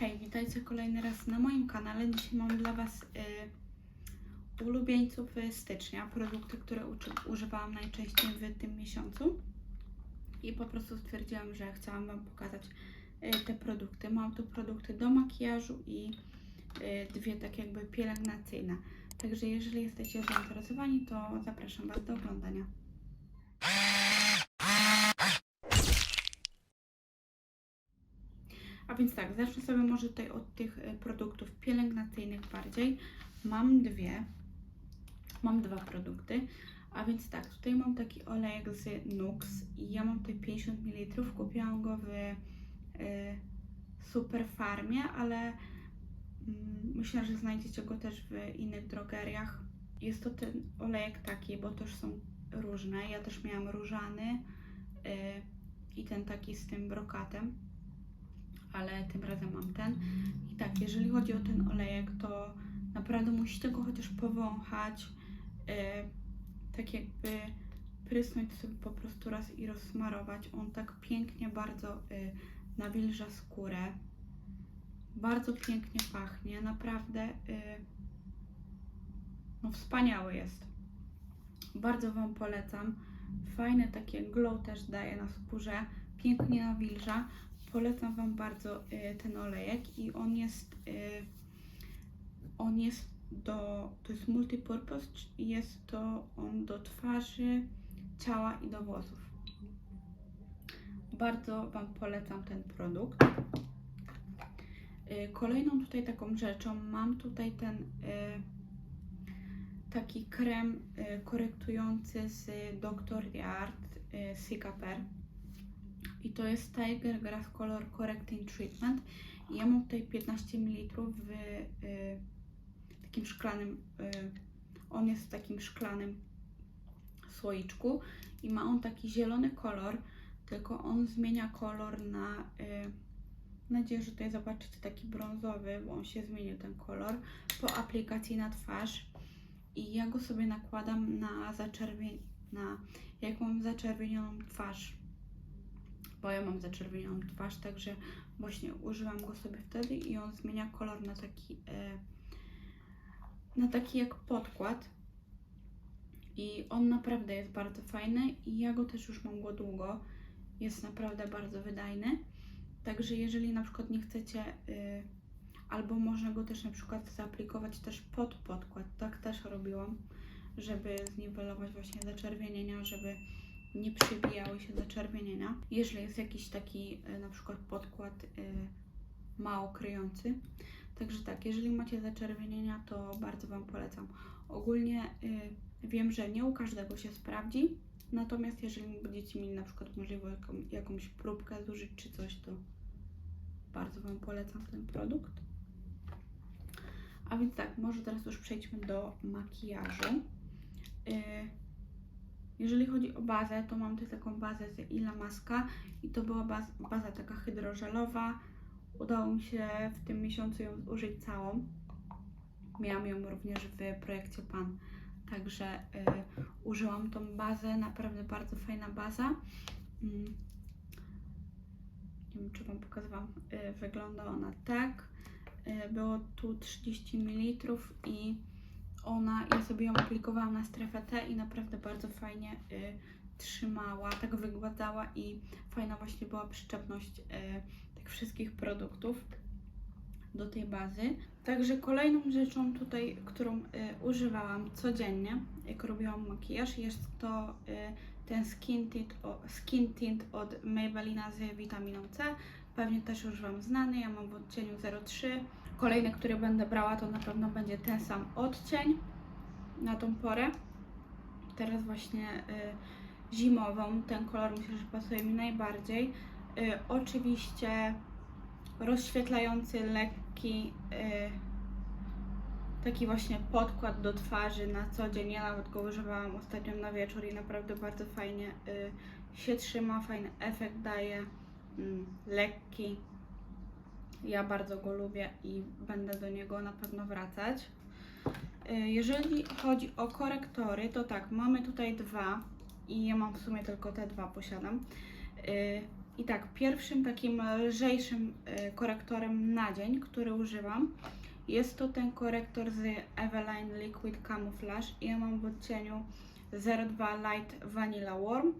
Hej, witajcie kolejny raz na moim kanale. Dzisiaj mam dla Was y, ulubieńców stycznia, produkty, które używałam najczęściej w tym miesiącu. I po prostu stwierdziłam, że chciałam Wam pokazać y, te produkty. Mam tu produkty do makijażu i y, dwie tak jakby pielęgnacyjne. Także jeżeli jesteście zainteresowani, to zapraszam Was do oglądania. Więc tak, zacznę sobie może tutaj od tych e, produktów pielęgnacyjnych bardziej. Mam dwie, mam dwa produkty. A więc tak, tutaj mam taki olejek z Nux i ja mam tutaj 50 ml. Kupiłam go w y, ale mm, myślę, że znajdziecie go też w innych drogeriach. Jest to ten olejek taki, bo też są różne. Ja też miałam różany y, i ten taki z tym brokatem ale tym razem mam ten. I tak, jeżeli chodzi o ten olejek, to naprawdę musicie go chociaż powąchać, yy, tak jakby prysnąć sobie po prostu raz i rozsmarować. On tak pięknie bardzo yy, nawilża skórę. Bardzo pięknie pachnie, naprawdę yy, no wspaniały jest. Bardzo Wam polecam. Fajne takie glow też daje na skórze, pięknie nawilża polecam Wam bardzo y, ten olejek i on jest y, on jest do, to jest multipurpose jest to on do twarzy, ciała i do włosów. Bardzo Wam polecam ten produkt. Y, Kolejną tutaj taką rzeczą mam tutaj ten taki krem korektujący z Dr. Yard Cicaper i to jest Tiger Grass Color Correcting Treatment. I ja mam tutaj 15 ml w y, takim szklanym, y, on jest w takim szklanym słoiczku. I ma on taki zielony kolor, tylko on zmienia kolor na, y, mam nadzieję, że tutaj zobaczycie taki brązowy, bo on się zmienił ten kolor po aplikacji na twarz. I ja go sobie nakładam na zaczerwień, na jak mam zaczerwienioną twarz bo ja mam zaczerwienioną twarz, także właśnie używam go sobie wtedy i on zmienia kolor na taki e, na taki jak podkład. I on naprawdę jest bardzo fajny i ja go też już mam go długo. Jest naprawdę bardzo wydajny. Także jeżeli na przykład nie chcecie y, albo można go też na przykład zaaplikować też pod podkład, tak też robiłam żeby zniwelować właśnie zaczerwienienia, żeby nie przybijały się zaczerwienienia. Jeżeli jest jakiś taki e, na przykład podkład e, mało kryjący. Także tak, jeżeli macie zaczerwienienia, to bardzo Wam polecam. Ogólnie e, wiem, że nie u każdego się sprawdzi, natomiast jeżeli będziecie mieli na przykład możliwość jaką, jakąś próbkę zużyć czy coś, to bardzo Wam polecam ten produkt. A więc tak, może teraz już przejdźmy do makijażu. Jeżeli chodzi o bazę, to mam tutaj taką bazę z Ila Maska i to była baza, baza taka hydrożelowa. Udało mi się w tym miesiącu ją zużyć całą. Miałam ją również w projekcie Pan, także y, użyłam tą bazę, naprawdę bardzo fajna baza. Mm. Nie wiem, czy Wam pokazywałam. Y, wygląda ona tak. Y, było tu 30 ml i ona, ja sobie ją aplikowałam na strefę T i naprawdę bardzo fajnie y, trzymała, tak wygładała i fajna właśnie była przyczepność y, tych wszystkich produktów do tej bazy. Także kolejną rzeczą tutaj, którą y, używałam codziennie, jak robiłam makijaż, jest to y, ten skin tint, o, skin tint od Maybellina z witaminą C. Pewnie też już Wam znany, ja mam w odcieniu 03. Kolejny, który będę brała, to na pewno będzie ten sam odcień na tą porę. Teraz właśnie y, zimową, ten kolor myślę, że pasuje mi najbardziej. Y, oczywiście rozświetlający, lekki, y, taki właśnie podkład do twarzy na co dzień. Ja nawet go używałam ostatnio na wieczór i naprawdę bardzo fajnie y, się trzyma, fajny efekt daje, lekki. Ja bardzo go lubię i będę do niego na pewno wracać. Y, Jeżeli chodzi o korektory, to tak, mamy tutaj dwa i ja mam w sumie tylko te dwa posiadam. Y, I tak, pierwszym takim lżejszym e, korektorem na dzień, który używam, jest to ten korektor z Eveline Liquid Camouflage i ja mam w odcieniu 02 Light Vanilla Warm.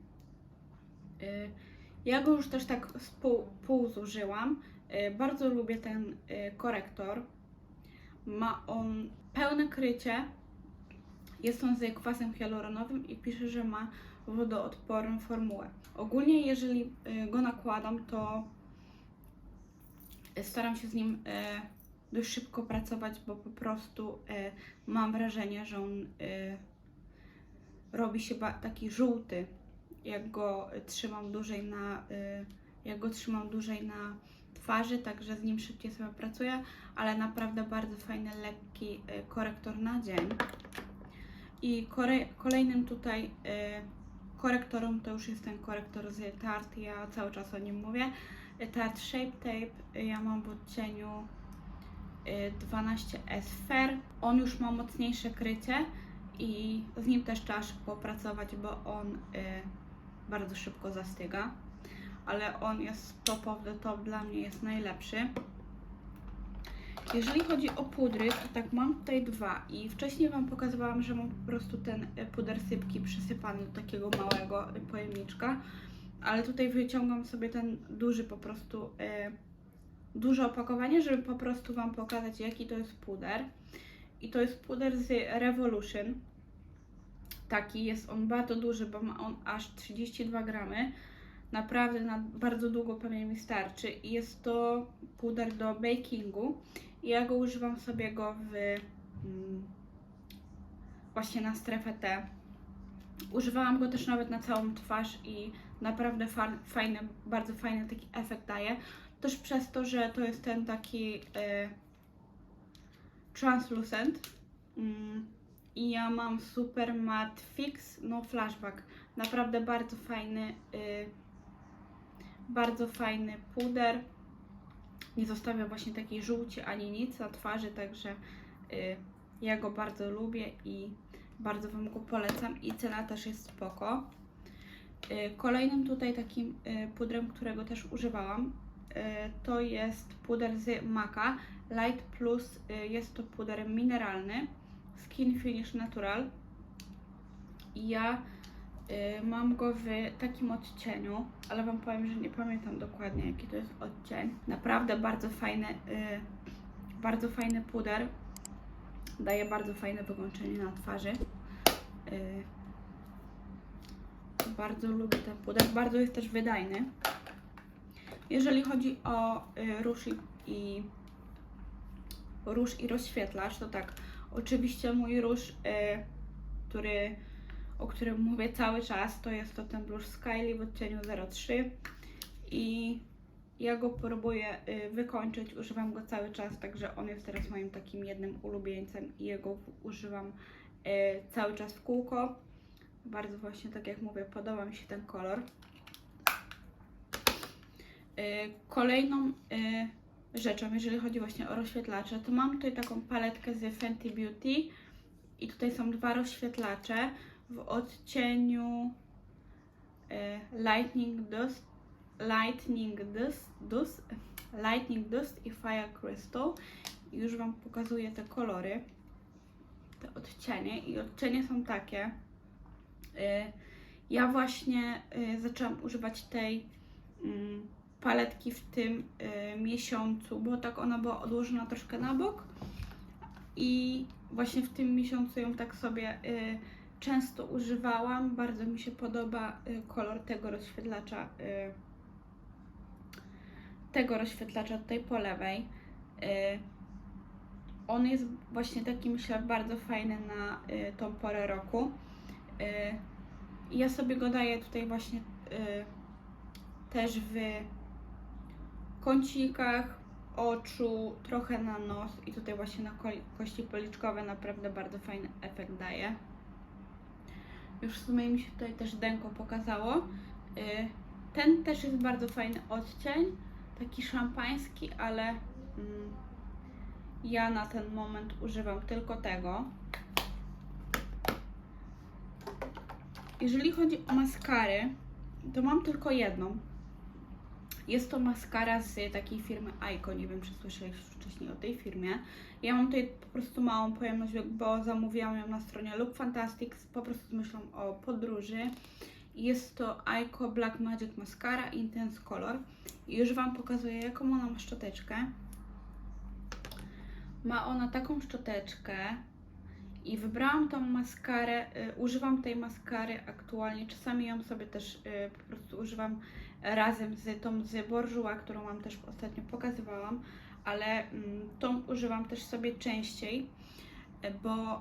Ja go już też tak pół, pół zużyłam. Y, Bardzo lubię ten y, korektor. Ma on pełne krycie. Jest on z kwasem hialuronowym i pisze, że ma wodoodporną formułę. Ogólnie jeżeli y, go nakładam, to staram się z nim dość szybko pracować, bo po prostu mam wrażenie, że on robi się taki żółty, jak go trzymam dłużej na, y, jak go trzymam dłużej na twarzy, także z nim szybciej sobie pracuję, ale naprawdę bardzo fajny, lekki y, korektor na dzień. I kolejnym tutaj y, korektorem to już jest ten korektor z Tarte, ja cały czas o nim mówię. Tarte Shape Tape, ja mam w odcieniu y, 12S Fair. On już ma mocniejsze krycie i z nim też trzeba szybko pracować, bo on bardzo szybko zastyga. Ale on jest top of the top, dla mnie jest najlepszy. Jeżeli chodzi o pudry, to tak mam tutaj dwa i wcześniej Wam pokazywałam, że mam po prostu ten y, puder sypki przysypany do takiego małego pojemniczka, ale tutaj wyciągam sobie ten duży po prostu, y, duże opakowanie, żeby po prostu Wam pokazać jaki to jest puder. I to jest puder z Revolution. Taki jest on bardzo duży, bo ma on aż 32 gramy. Naprawdę na bardzo długo pewnie mi starczy. I jest to puder do bakingu. Ja go używam sobie go w mm, właśnie na strefę T. Używałam go też nawet na całą twarz i naprawdę fa- fajny, bardzo fajny taki efekt daje. Też przez to, że to jest ten taki y, translucent. Mm, I ja mam Super Matte Fix No Flashback. Naprawdę bardzo fajny, y, bardzo fajny puder. Nie zostawia właśnie takiej żółci ani nic na twarzy, także y, ja go bardzo lubię i bardzo Wam go polecam. I cena też jest spoko. Y, Kolejnym tutaj takim y, pudrem, którego też używałam, y, to jest puder z Maka Light Plus. Jest to puder mineralny Skin Finish Natural. Ja y, mam go w takim odcieniu, ale Wam powiem, że nie pamiętam dokładnie jaki to jest odcień. Naprawdę bardzo fajny, y, bardzo fajny puder. Daje bardzo fajne wykończenie na twarzy. Y, bardzo lubię ten puder. Bardzo jest też wydajny. Jeżeli chodzi o y, róż i, i róż i rozświetlacz, to tak, oczywiście mój róż, y, który, o którym mówię cały czas, to jest to ten Blush Skyly w odcieniu 03 i ja go próbuję y, wykończyć, używam go cały czas, także on jest teraz moim takim jednym ulubieńcem i jego używam y, cały czas w kółko. Bardzo właśnie, tak jak mówię, podoba mi się ten kolor. Y, Kolejną y, rzeczą, jeżeli chodzi właśnie o rozświetlacze, to mam tutaj taką paletkę z Fenty Beauty i tutaj są dwa rozświetlacze w odcieniu y, Lightning Dust, Lightning Dust, Dust, Lightning Dust i Fire Crystal. I Już Wam pokazuję te kolory, te odcienie i odcienie są takie. Y, Ja właśnie y, zaczęłam używać tej mm, paletki w tym y, miesiącu, bo tak ona była odłożona troszkę na bok i właśnie w tym miesiącu ją tak sobie y, często używałam. Bardzo mi się podoba y, kolor tego rozświetlacza, y, tego rozświetlacza tutaj po lewej. Y, on jest właśnie taki, myślę, bardzo fajny na y, tą porę roku. Y, ja sobie go daję tutaj właśnie y, też w kącikach oczu, trochę na nos i tutaj właśnie na ko- kości policzkowe naprawdę bardzo fajny efekt daje. Już w sumie mi się tutaj też denko pokazało. Y, Ten też jest bardzo fajny odcień, taki szampański, ale mm, ja na ten moment używam tylko tego. Jeżeli chodzi o maskary, to mam tylko jedną. Jest to maskara z takiej firmy Aiko. Nie wiem, czy słyszałeś wcześniej o tej firmie. Ja mam tutaj po prostu małą pojemność, bo zamówiłam ją na stronie Look Fantastics, po prostu z myślą o podróży. Jest to Aiko Black Magic Mascara Intense Color. I już Wam pokazuję, jaką ona ma szczoteczkę. Ma ona taką szczoteczkę i wybrałam tą maskarę, y, używam tej maskary aktualnie, czasami ją sobie też y, po prostu używam razem z tą z Bourjois, którą Wam też ostatnio pokazywałam, ale mm, tą używam też sobie częściej, y, bo y,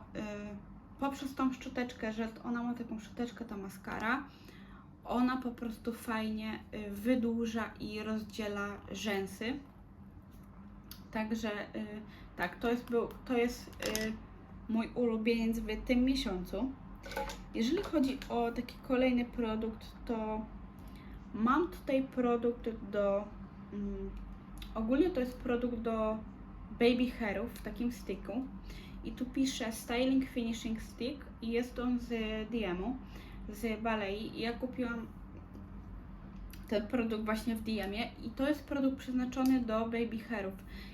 poprzez tą szczoteczkę, że ona ma taką szczoteczkę, ta maskara, ona po prostu fajnie y, wydłuża i rozdziela rzęsy. Także tak, to jest, był, to jest mój ulubieniec w tym miesiącu. Jeżeli chodzi o taki kolejny produkt, to mam tutaj produkt do. Mm, ogólnie to jest produkt do baby hairów w takim sticku. I tu pisze Styling Finishing Stick i jest on z DM-u, z Balei. Ja kupiłam ten produkt właśnie w DM-ie i to jest produkt przeznaczony do baby hairów.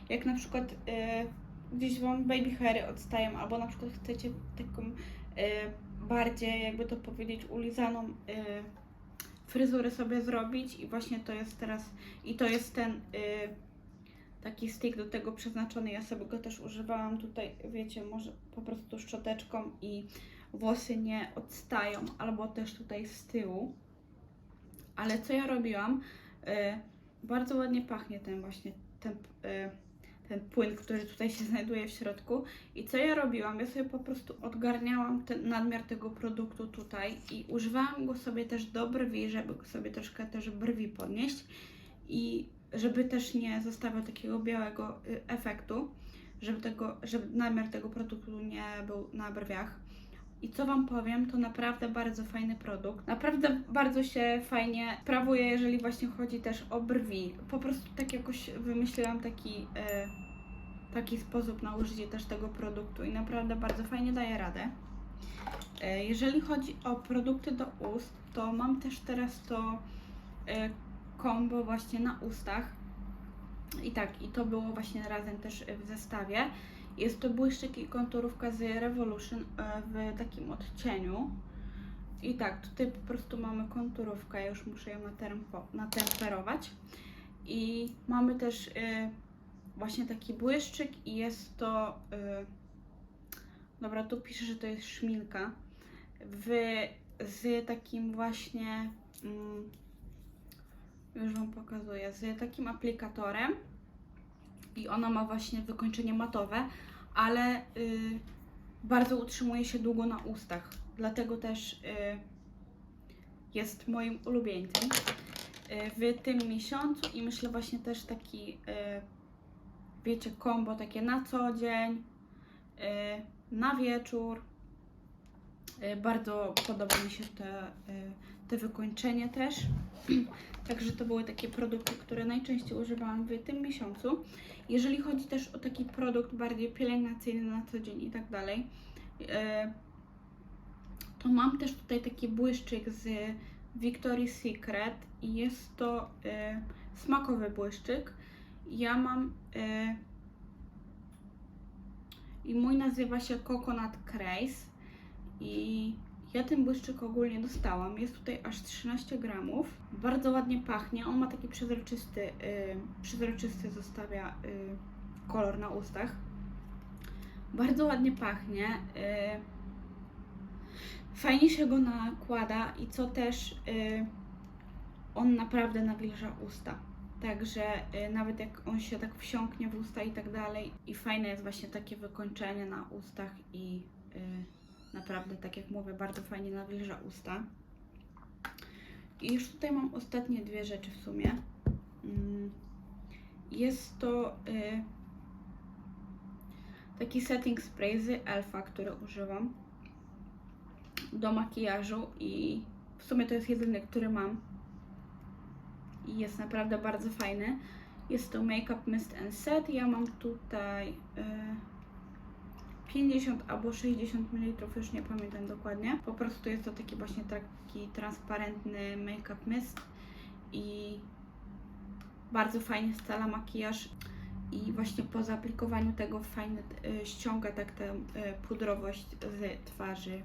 Jak na przykład e, gdzieś Wam baby hairy odstają, albo na przykład chcecie taką e, bardziej, jakby to powiedzieć, ulizaną e, fryzurę sobie zrobić i właśnie to jest teraz, i to jest ten e, taki stick do tego przeznaczony, ja sobie go też używałam tutaj, wiecie, może po prostu szczoteczką i włosy nie odstają, albo też tutaj z tyłu. Ale co ja robiłam? E, bardzo ładnie pachnie ten właśnie, ten, e, ten płyn, który tutaj się znajduje w środku. I co ja robiłam? Ja sobie po prostu odgarniałam ten nadmiar tego produktu tutaj i używałam go sobie też do brwi, żeby sobie troszkę też brwi podnieść i żeby też nie zostawiał takiego białego y, efektu, żeby, tego, żeby nadmiar tego produktu nie był na brwiach. I co Wam powiem, to naprawdę bardzo fajny produkt. Naprawdę bardzo się fajnie sprawuje, jeżeli właśnie chodzi też o brwi. Po prostu tak jakoś wymyśliłam taki, e, taki sposób na użycie też tego produktu i naprawdę bardzo fajnie daje radę. E, jeżeli chodzi o produkty do ust, to mam też teraz to e, combo właśnie na ustach. I tak, i to było właśnie razem też w zestawie. Jest to błyszczyk i konturówka z Revolution e, w takim odcieniu. I tak, tutaj po prostu mamy konturówkę, ja już muszę ją natemperować. I mamy też y, właśnie taki błyszczyk i jest to... Y, dobra, tu pisze, że to jest szminka. W, z takim właśnie... Mm, już Wam pokazuję, z takim aplikatorem i ona ma właśnie wykończenie matowe, ale y, bardzo utrzymuje się długo na ustach, dlatego też y, jest moim ulubieńcem y, w tym miesiącu i myślę właśnie też taki, y, wiecie, kombo takie na co dzień, y, na wieczór. Y, Bardzo podoba mi się te, y, te wykończenie też. Także to były takie produkty, które najczęściej używałam w tym miesiącu. Jeżeli chodzi też o taki produkt bardziej pielęgnacyjny na co dzień i tak dalej, e, to mam też tutaj taki błyszczyk z Victoria's Secret i jest to e, smakowy błyszczyk. Ja mam e, i mój nazywa się Coconut Craze i ja ten błyszczyk ogólnie dostałam. Jest tutaj aż 13 gramów. Bardzo ładnie pachnie. On ma taki przezroczysty, yy, przezroczysty zostawia yy, kolor na ustach. Bardzo ładnie pachnie. Yy, fajnie się go nakłada i co też yy, on naprawdę nawilża usta. Także y, nawet jak on się tak wsiąknie w usta i tak dalej. I fajne jest właśnie takie wykończenie na ustach i y, Naprawdę, tak jak mówię, bardzo fajnie nawilża usta. I już tutaj mam ostatnie dwie rzeczy w sumie. Mm, Jest to y, taki setting spray z Elfa, który używam do makijażu i w sumie to jest jedyny, który mam. I jest naprawdę bardzo fajny. Jest to Makeup Mist and Set. Ja mam tutaj... Y, 50 albo 60 ml, już nie pamiętam dokładnie. Po prostu jest to taki właśnie taki transparentny make-up mist i bardzo fajnie scala makijaż i właśnie po zaaplikowaniu tego fajnie ściąga tak tę y, pudrowość z twarzy.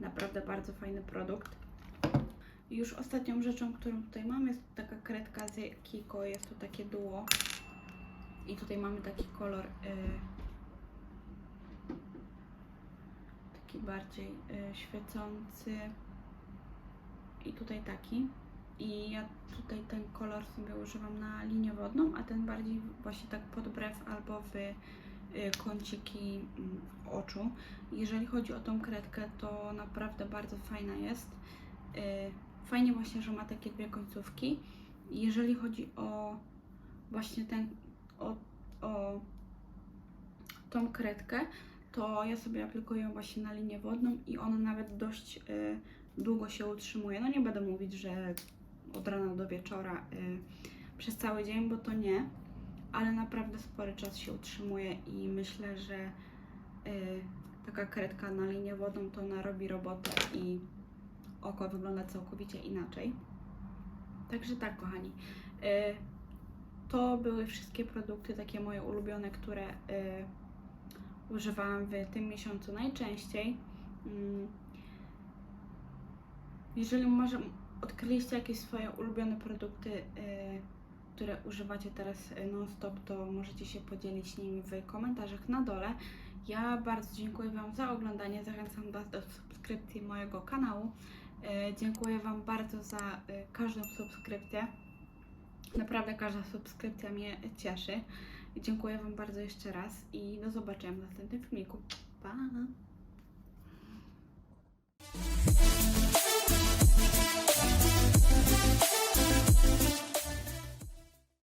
Naprawdę bardzo fajny produkt. Już ostatnią rzeczą, którą tutaj mam jest taka kredka z Kiko, jest to takie duo. I tutaj mamy taki kolor y, taki bardziej y, świecący i tutaj taki. I ja tutaj ten kolor sobie używam na linię wodną, a ten bardziej właśnie tak pod brew albo w y, kąciki mm, oczu. Jeżeli chodzi o tą kredkę, to naprawdę bardzo fajna jest. Y, Fajnie właśnie, że ma takie dwie końcówki. Jeżeli chodzi o właśnie ten, o, o tą kredkę, to ja sobie aplikuję właśnie na linię wodną i ona nawet dość y, długo się utrzymuje. No nie będę mówić, że od rana do wieczora y, przez cały dzień, bo to nie, ale naprawdę spory czas się utrzymuje i myślę, że y, taka kredka na linię wodą to ona robi robotę i oko wygląda całkowicie inaczej. Także tak, kochani. To były wszystkie produkty takie moje ulubione, które używałam w tym miesiącu najczęściej. Mm. Jeżeli może odkryliście jakieś swoje ulubione produkty, y, które używacie teraz y, non-stop, to możecie się podzielić nimi w komentarzach na dole. Ja bardzo dziękuję Wam za oglądanie. Zachęcam Was do subskrypcji mojego kanału. Y, Dziękuję Wam bardzo za każdą subskrypcję. Naprawdę każda subskrypcja mnie cieszy. Dziękuję Wam bardzo jeszcze raz i do zobaczenia w następnym filmiku. Pa!